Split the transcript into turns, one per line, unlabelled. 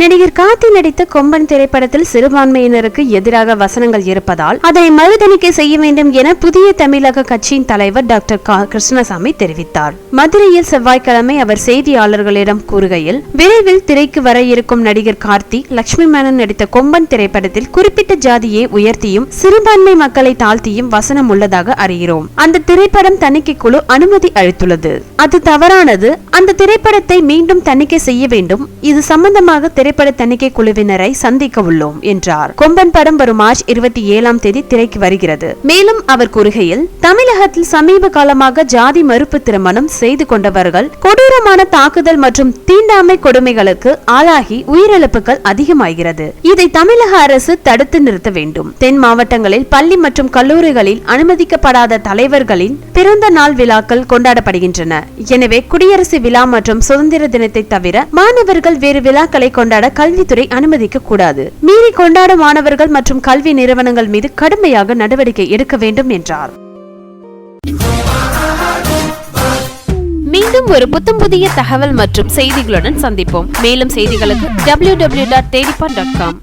நடிகர் கார்த்தி நடித்த கொம்பன் திரைப்படத்தில் சிறுபான்மையினருக்கு எதிராக வசனங்கள் இருப்பதால் அதனை மறுதணிக்கை செய்ய வேண்டும் என புதிய தமிழக கட்சியின் தலைவர் டாக்டர் கிருஷ்ணசாமி தெரிவித்தார். மதுரையில் செவ்வாய்க்கிழமை அவர் செய்தியாளர்களிடம் கூறுகையில் விரைவில் திரைக்கு வர இருக்கும் நடிகர் கார்த்தி லட்சுமி மேனன் நடித்த கொம்பன் திரைப்படத்தில் குறிப்பிட்ட ஜாதியை உயர்த்தியும் சிறுபான்மை மக்களை தாழ்த்தியும் வசனம் உள்ளதாக அறிகிறோம். அந்த திரைப்படம் தணிக்கை குழு அனுமதி அளித்துள்ளது. அது தவறானது. அந்த திரைப்படத்தை மீண்டும் தணிக்கை செய்ய வேண்டும். இது சம்பந்தமாக திரைப்பட தணிக்கை குழுவினரை சந்திக்க உள்ளோம் என்றார். கொம்பன் படம் வரும் மார்ச் இருபத்தி ஏழாம் தேதி திரைக்கு வருகிறது. மேலும் அவர் கூறுகையில் தமிழகத்தில் சமீப காலமாக ஜாதி மறுப்பு திருமணம் செய்து கொண்டவர்கள் கொடூரமான தாக்குதல் மற்றும் தீண்டாமை கொடுமைகளுக்கு ஆளாகி உயிரிழப்புகள் அதிகமாகிறது. இதை தமிழக அரசு தடுத்து நிறுத்த வேண்டும். தென் மாவட்டங்களில் பள்ளி மற்றும் கல்லூரிகளில் அனுமதிக்கப்படாத தலைவர்களின் பிறந்த நாள் விழாக்கள் கொண்டாடப்படுகின்றன. எனவே குடியரசு விழா மற்றும் சுதந்திர தினத்தை தவிர மாணவர்கள் வேறு விழாக்களை கொண்டாட கல்வித்துறை அனுமதிக்க கூடாது. மீறி கொண்டாடும் மாணவர்கள் மற்றும் கல்வி நிறுவனங்கள் மீது கடுமையாக நடவடிக்கை எடுக்க வேண்டும் என்றார். மீண்டும் ஒரு புத்தம் புதிய தகவல் மற்றும் செய்திகளுடன் சந்திப்போம். மேலும் செய்திகளுக்கு W W dot Thedipaan dot com